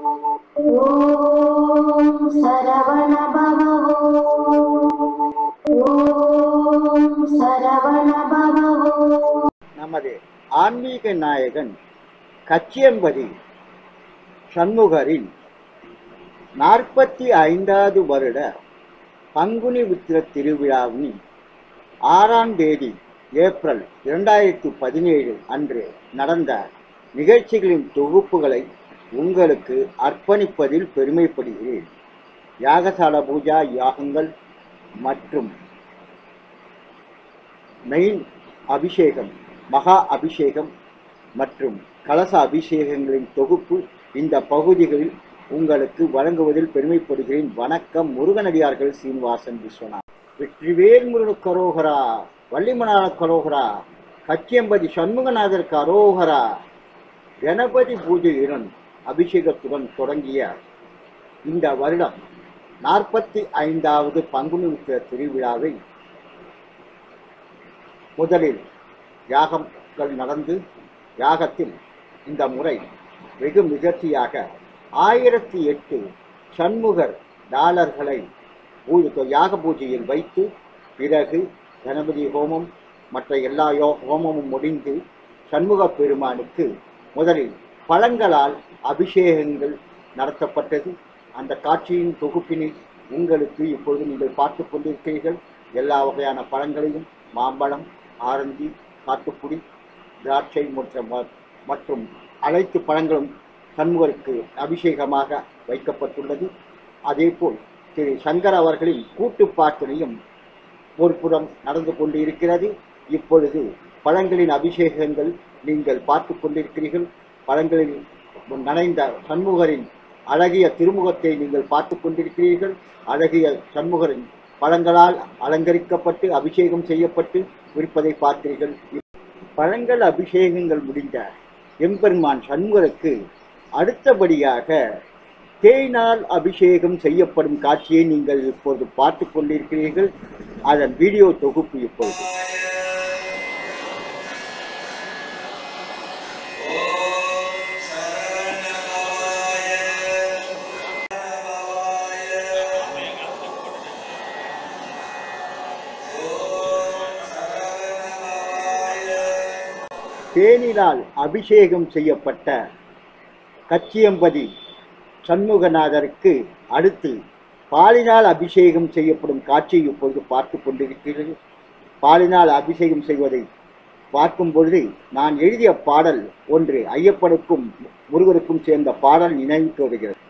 ஓம் நமது ஆன்மீக நாயகன் கச்சியம்பதி சண்முகரின் நாற்பத்தி ஐந்தாவது வருட பங்குனி உத்திர திருவிழாவின் ஆறாம் தேதி ஏப்ரல் இரண்டாயிரத்தி பதினேழு அன்று நடந்த நிகழ்ச்சிகளின் தொகுப்புகளை உங்களுக்கு அர்ப்பணிப்பதில் பெருமைப்படுகிறேன். யாகசால பூஜா யாகங்கள் மற்றும் மெயின் அபிஷேகம் மகா அபிஷேகம் மற்றும் கலச அபிஷேகங்களின் தொகுப்பு இந்த பகுதிகளில் உங்களுக்கு வழங்குவதில் பெருமைப்படுகிறேன். வணக்கம் முருகனடியார்கள் சீனிவாசன் விஸ்வநாத் வெற்றிவேல் முருகன் கரோகரா வள்ளிமணால கரோகரா கச்சியம்பதி சண்முகநாதர் கரோகரா கணபதி பூஜையுடன் அபிஷேகத்துடன் தொடங்கிய இந்த வருடம் நாற்பத்தி ஐந்தாவது பங்குனி உத்திர திருவிழாவை முதலில் யாகங்கள் நடந்து யாகத்தில் இந்த முறை வெகு மிகச்சியாக ஆயிரத்தி எட்டு சண்முகர் டாலர்களை யாக பூஜையில் வைத்து பிறகு கணபதி ஹோமம் மற்ற எல்லா யோ ஹோமமும் முடிந்து சண்முக பெருமானுக்கு முதலில் பழங்களால் அபிஷேகங்கள் நடத்தப்பட்டது. அந்த காட்சியின் தொகுப்பினை உங்களுக்கு இப்பொழுது நீங்கள் பார்த்து கொண்டிருக்கிறீர்கள். எல்லா வகையான பழங்களையும் மாம்பழம் ஆரஞ்சு சாத்துக்குடி திராட்சை மற்றும் மற்றும் அனைத்து பழங்களும் சண்முகருக்கு அபிஷேகமாக வைக்கப்பட்டுள்ளது. அதேபோல் திரு சங்கர் அவர்களின் கூட்டு பிரார்த்தனையும் ஒருபுறம் நடந்து கொண்டு இருக்கிறது இப்பொழுது பழங்களின் அபிஷேகங்கள் நீங்கள் பார்த்து கொண்டிருக்கிறீர்கள். பழங்களில் நனைந்த சண்முகரின் அழகிய திருமுகத்தை நீங்கள் பார்த்து கொண்டிருக்கிறீர்கள். அழகிய சண்முகரின் பழங்களால் அலங்கரிக்கப்பட்டு அபிஷேகம் செய்யப்பட்டு இருப்பதை பார்த்தீர்கள். பழங்கள் அபிஷேகங்கள் முடிந்த எம்பெருமான் சண்முகருக்கு அடுத்தபடியாக தேனால் அபிஷேகம் செய்யப்படும் காட்சியை நீங்கள் இப்பொழுது பார்த்து கொண்டிருக்கிறீர்கள். அதன் வீடியோ தொகுப்பு இப்பொழுது. தேனினால் அபிஷேகம் செய்யப்பட்ட கச்சியம்பதி சண்முகநாதருக்கு அடுத்து பாலினால் அபிஷேகம் செய்யப்படும் காட்சியை இப்பொழுது பார்த்து கொண்டிருக்கிறது. பாலினால் அபிஷேகம் செய்வதை பார்க்கும் பொழுது நான் எழுதிய பாடல் ஒன்று ஐயப்பனுக்கும் முருகருக்கும் சேர்ந்த பாடல் நினைவுக்கு வருகிறது.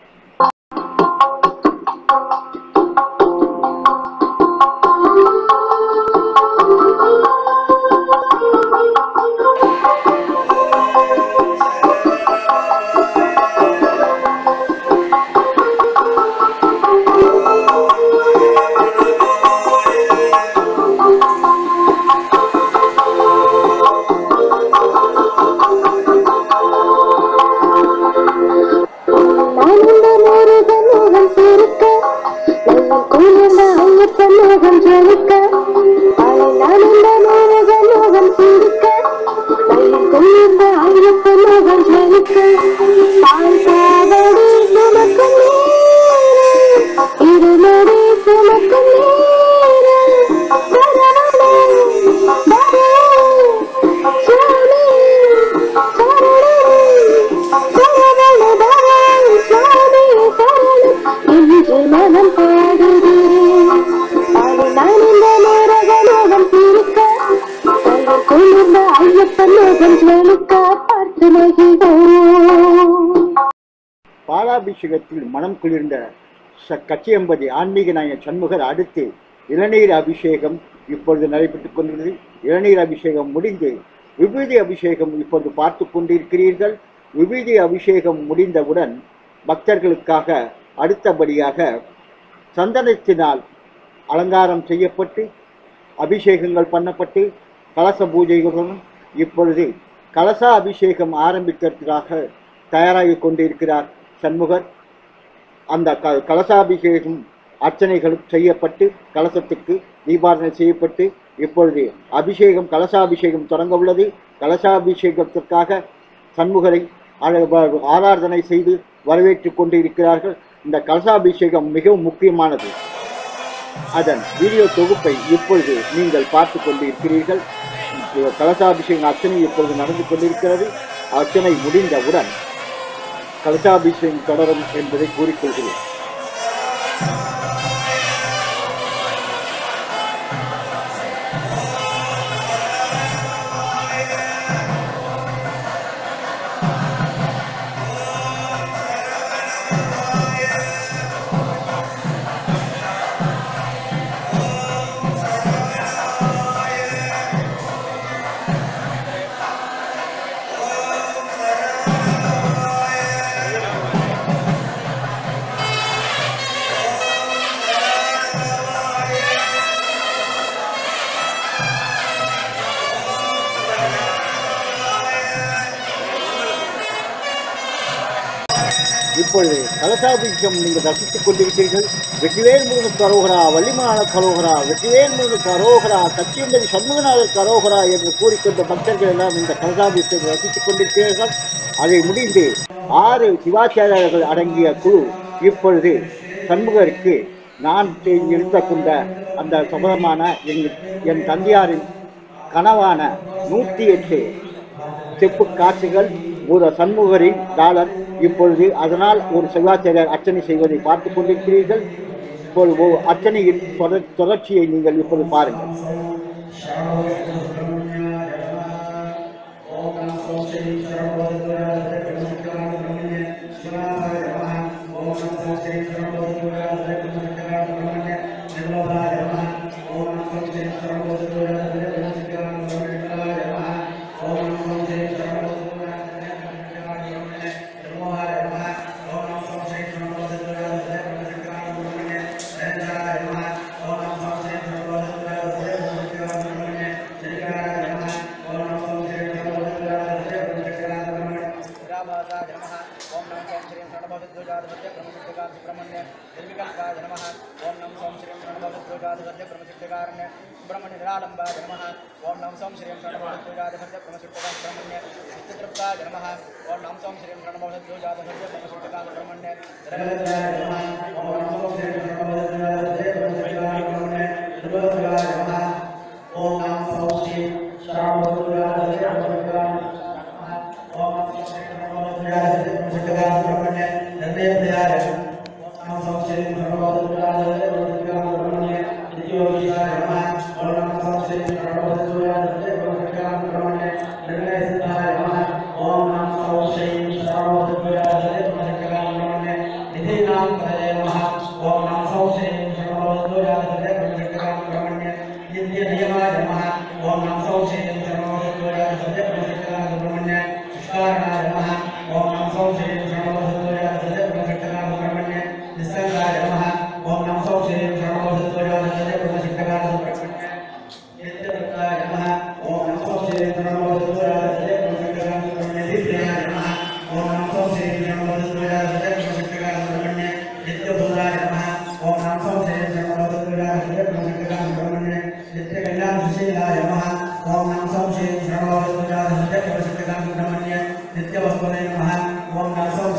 அபிஷேகத்தில் மனம் குளிர்ந்த ச கச்சியம்பதி ஆன்மீக நாயகன் சண்முகர் அடுத்து இளநீர் அபிஷேகம் இப்பொழுது நடைபெற்றுக் கொண்டுள்ளது இளநீர் அபிஷேகம் முடிந்து விபூதி அபிஷேகம் இப்பொழுது பார்த்து கொண்டிருக்கிறீர்கள். விபூதி அபிஷேகம் முடிந்தவுடன் பக்தர்களுக்காக அடுத்தபடியாக சந்தனத்தினால் அலங்காரம் செய்யப்பட்டு அபிஷேகங்கள் பண்ணப்பட்டு கலச பூஜைகளுடன் இப்பொழுது கலசா அபிஷேகம் ஆரம்பிக்கிறதுக்காக தயாராகி கொண்டிருக்கிறார் சண்முகர். அந்த க கலசாபிஷேகம் அர்ச்சனைகளும் செய்யப்பட்டு கலசத்துக்கு தீபாரணை செய்யப்பட்டு இப்பொழுது அபிஷேகம் கலசாபிஷேகம் தொடங்க உள்ளது. கலசாபிஷேகத்திற்காக சண்முகரை ஆராதனை செய்து வரவேற்று கொண்டு இருக்கிறார்கள். இந்த கலசாபிஷேகம் மிகவும் முக்கியமானது. அதன் வீடியோ தொகுப்பை இப்பொழுது நீங்கள் பார்த்து கொண்டு இருக்கிறீர்கள் கலசாபிஷேகம் அர்ச்சனை இப்பொழுது நடந்து கொண்டிருக்கிறது. அர்ச்சனை முடிந்தவுடன் கலசாபிஷேகம் தொடரும் என்பதை கூறிக்கொள்கிறேன். இப்பொழுது கலசாபிஷம் நீங்கள் ரசித்துக் கொண்டிருக்கிறீர்கள். வெற்றிவேல் முருகன் கரோகரா வள்ளிமான கரோகரா வெற்றிவேல் முருகன் கரோகரா சத்தியந்தரி சண்முகநாதர் கரோகரா என்று கூறிக்கொண்ட பக்தர்கள் எல்லாம் இந்த கலசாபிஷம் ரசித்துக் கொண்டிருக்கிறீர்கள். அதை முடிந்து ஆறு சிவாச்சாரியர்கள் அடங்கிய குழு இப்பொழுது சண்முகருக்கு நான் இருந்த கொண்ட அந்த சுபதமான என் என் தந்தையாரின் கனவான நூற்றி எட்டு செப்பு காட்சிகள் ஒரு சண்முகரின் டாலர் இப்பொழுது அதனால் ஒரு சிவாச்சாரியர் அர்ச்சனை செய்வதை பார்த்து கொண்டிருக்கிறீர்கள். இப்பொழுது அர்ச்சனையின் தொடர் தொடர்ச்சியை நீங்கள் இப்பொழுது பாருங்கள். ब्रह्मचिद्योगाधिपत्य ब्रह्मचिद्योगाधिब्रह्मण्य निर्विकल्पाय नमः ओम नम सोम श्रीम प्रणवभद्रोगाधिपत्य ब्रह्मचिद्योगारण्य ब्रह्म निरालंबाय नमः ओम नम सोम श्रीम प्रणवभद्रोगाधिपत्य ब्रह्मचिद्योगाधिब्रह्मण्य चित्रप्ताय नमः ओम नम सोम श्रीम प्रणवभद्रोगाधिपत्य ब्रह्मचिद्योगाधिब्रह्मण्य रघुनाथाय ओम नम सोम श्रीम प्रणवभद्रोगाधिपत्य ब्रह्मचिद्योगाधिब्रह्मण्य निर्वोधाय Yeah, yeah.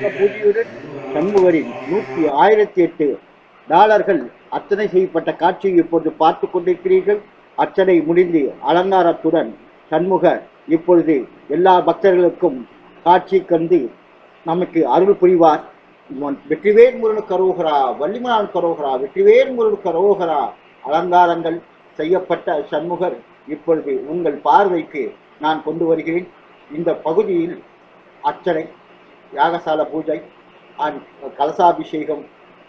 யாக பூஜையுடன் சண்முகரின் நூற்றி ஆயிரத்தி எட்டு டாலர்கள் அர்ச்சனை செய்யப்பட்ட காட்சியை இப்பொழுது பார்த்து கொண்டிருக்கிறீர்கள். அர்ச்சனை முடிந்து அலங்காரத்துடன் சண்முகர் இப்பொழுது எல்லா பக்தர்களுக்கும் காட்சி கண்டு நமக்கு அருள் புரிவார். வெற்றிவேல் முருகன் கரோகரா வள்ளிமலான் கரோகரா வெற்றிவேல் முருகன் கரோகரா அலங்காரங்கள் செய்யப்பட்ட சண்முகர் இப்பொழுது உங்கள் பார்வைக்கு நான் கொண்டு வருகிறேன். இந்த பகுதியில் அர்ச்சனை யாகசால பூஜை அண்ட் கலசாபிஷேகம்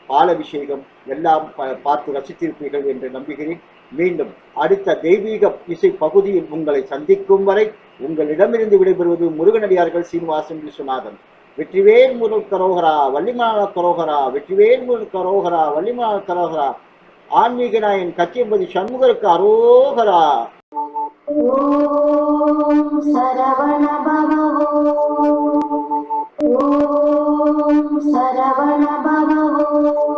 பாலபிஷேகம் எல்லாம் பார்த்து ரசித்திருப்பீர்கள் என்று நம்புகிறேன். மீண்டும் அடுத்த தெய்வீக இசை பகுதியில் உங்களை சந்திக்கும் வரை உங்களிடமிருந்து விடைபெறுவது முருகனடியார்கள் சீனிவாசன் விஸ்வநாதன். வெற்றிவேல் முருள் கரோகரா வள்ளிமலா கரோகரா வெற்றிவேல் முருள் கரோகரா வள்ளிமலா கரோகரா ஆன்மீக நாயன் கச்சியம்பதி சண்முகருக்கு அரோகரா. சரவண ॐ शरवण भो